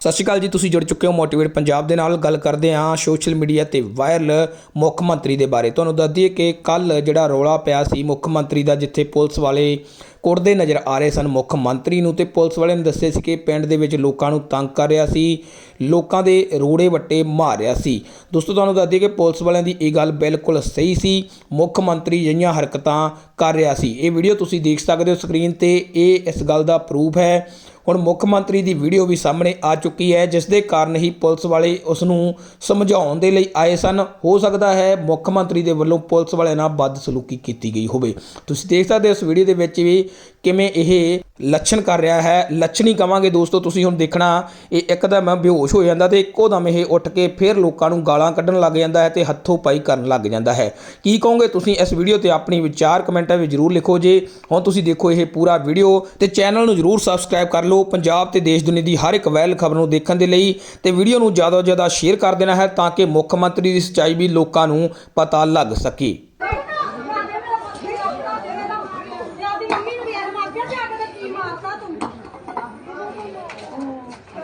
ਸਤਿ ਸ਼੍ਰੀ ਅਕਾਲ ਜੀ, ਤੁਸੀਂ ਜੁੜ ਚੁੱਕੇ ਹੋ ਮੋਟੀਵੇਟ ਪੰਜਾਬ ਦੇ ਨਾਲ। ਗੱਲ ਕਰਦੇ ਹਾਂ ਸੋਸ਼ਲ ਮੀਡੀਆ ਤੇ ਵਾਇਰਲ ਮੁੱਖ ਮੰਤਰੀ ਦੇ ਬਾਰੇ। ਤੁਹਾਨੂੰ ਦੱਸ ਦਈਏ ਕਿ ਕੱਲ ਜਿਹੜਾ ਰੋਲਾ ਪਿਆ ਸੀ ਮੁੱਖ ਮੰਤਰੀ ਦਾ, ਜਿੱਥੇ ਪੁਲਿਸ ਵਾਲੇ ਕੁੜਦੇ ਨਜ਼ਰ ਆ ਰਹੇ ਸਨ। ਮੁੱਖ ਮੰਤਰੀ ਨੂੰ ਤੇ ਪੁਲਿਸ ਵਾਲਿਆਂ ਨੇ ਦੱਸਿਆ ਸੀ ਕਿ ਪਿੰਡ ਦੇ ਵਿੱਚ ਲੋਕਾਂ ਨੂੰ ਤੰਗ ਕਰ ਰਿਹਾ ਸੀ। ਲੋਕਾਂ ਦੇ ਰੋੜੇ ਵੱਟੇ ਮਾਰ ਰਿਹਾ ਸੀ। ਦੋਸਤੋ, ਤੁਹਾਨੂੰ ਦੱਸ ਦਈਏ ਕਿ ਪੁਲਿਸ ਵਾਲਿਆਂ ਦੀ ਇਹ ਗੱਲ ਬਿਲਕੁਲ ਸਹੀ ਸੀ। ਮੁੱਖ ਮੰਤਰੀ ਜਿਹੀਆਂ ਹਰਕਤਾਂ ਕਰ ਰਿਹਾ ਸੀ। ਇਹ ਵੀਡੀਓ ਤੁਸੀਂ ਦੇਖ ਸਕਦੇ ਹੋ ਸਕਰੀਨ ਤੇ। ਇਹ ਇਸ ਗੱਲ ਦਾ ਪ੍ਰੂਫ ਹੈ ਹੁਣ ਮੁੱਖ ਮੰਤਰੀ ਦੀ ਵੀਡੀਓ ਵੀ ਸਾਹਮਣੇ ਆ ਚੁੱਕੀ ਹੈ, ਜਿਸ ਦੇ ਕਾਰਨ ਹੀ ਪੁਲਿਸ ਵਾਲੇ ਉਸ ਨੂੰ ਸਮਝਾਉਣ ਦੇ ਲਈ ਆਏ ਸਨ। ਹੋ ਸਕਦਾ ਹੈ ਮੁੱਖ ਮੰਤਰੀ ਦੇ ਵੱਲੋਂ ਪੁਲਿਸ ਵਾਲਿਆਂ ਨਾਲ ਬਦਸਲੂਕੀ ਕੀਤੀ ਗਈ ਹੋਵੇ। ਤੁਸੀਂ ਦੇਖ ਸਕਦੇ ਹੋ ਇਸ ਵੀਡੀਓ ਦੇ ਵਿੱਚ ਵੀ ਕਿਵੇਂ ਇਹ ਲੱਛਣ ਕਰ ਰਿਹਾ ਹੈ। ਲੱਛਣੀ ਕਵਾਂਗੇ ਦੋਸਤੋ, ਤੁਸੀਂ ਹੁਣ ਦੇਖਣਾ, ਇਹ ਇੱਕਦਮ ਬੇਹੋਸ਼ ਹੋ ਜਾਂਦਾ ਤੇ ਇੱਕੋ ਦਮ ਇਹ ਉੱਠ ਕੇ ਫਿਰ ਲੋਕਾਂ ਨੂੰ ਗਾਲਾਂ ਕੱਢਣ ਲੱਗ ਜਾਂਦਾ ਹੈ ਤੇ ਹੱਥੋਂ ਪਾਈ ਕਰਨ ਲੱਗ ਜਾਂਦਾ ਹੈ। ਕੀ ਕਹੋਗੇ ਤੁਸੀਂ ਇਸ ਵੀਡੀਓ ਤੇ ਆਪਣੀ ਵਿਚਾਰ ਕਮੈਂਟਾਂ ਵਿੱਚ ਜਰੂਰ ਲਿਖੋ ਜੇ। ਹੁਣ ਤੁਸੀਂ ਦੇਖੋ ਇਹ ਪੂਰਾ ਵੀਡੀਓ ਤੇ ਚੈਨਲ ਨੂੰ ਜਰੂਰ ਸਬਸਕ੍ਰਾਈਬ ਕਰ ਲਓ। ਪੰਜਾਬ ਤੇ ਦੇਸ਼ ਦੁਨੀਆ ਦੀ ਹਰ ਇੱਕ ਵੈਲ ਖਬਰ ਨੂੰ ਦੇਖਣ ਦੇ ਲਈ ਤੇ ਵੀਡੀਓ ਨੂੰ ਜ਼ਿਆਦਾ ਤੋਂ ਜ਼ਿਆਦਾ ਸ਼ੇਅਰ ਕਰ ਦੇਣਾ ਹੈ ਤਾਂ ਕਿ ਮੁੱਖ ਮੰਤਰੀ ਦੀ ਸੱਚਾਈ ਵੀ ਲੋਕਾਂ ਨੂੰ ਪਤਾ ਲੱਗ ਸਕੇ ਕਿਉਂ ਕਰ ਤੂੰ ਉਹਦਾ ਪਾ ਦੇ ਦੇ ਇਹ ਨਹੀਂ ਤਾਂ ਲੱਤਾਂ ਕੰਮ ਨਹੀਂ ਕੀ ਕਰਾਂ ਕੀ ਹੋਇਆ ਉਹਨੂੰ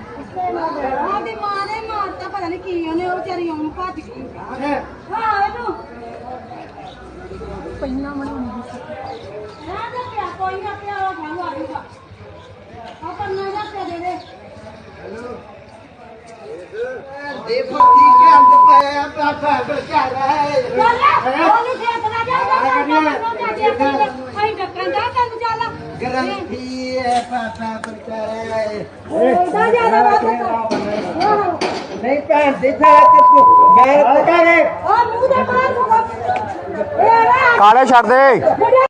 ਉਹਦੀ ਮਾਂ ਨੇ ਮਾਰਤਾ ਪਤਾ ਨਹੀਂ ਕੀ ਉਹਨੇ ਉਹ ਵਿਚਾਰੀ ਉਹਨੂੰ ਭੱਜ ਗਈ। ਹਾਂ। ਇਹਨੂੰ ਪਹਿਲਾਂ ਬਣਾਉਣੀ ਸੀ ਨਾ ਤਾਂ ਪਿਆ ਕੋਈ ਨਾ ਪਿਆ ਉਹ ਖਾਣੂ ਆ ਜੂਗਾ ਆ ਪੰਨਾ ਦਾ ਪਿਆ ਦੇ ਦੇ ਦੇਖੋ ਕੀ ਕਹਿੰਦੇ ਪਏ ਆ ਬਾਬਾ ਬਚਾਰਾ ਚੱਲ ਉਹਨੂੰ ਖੇਤ ਨਾ ਕਾਲੇ ਛੱਡ ਦੇ।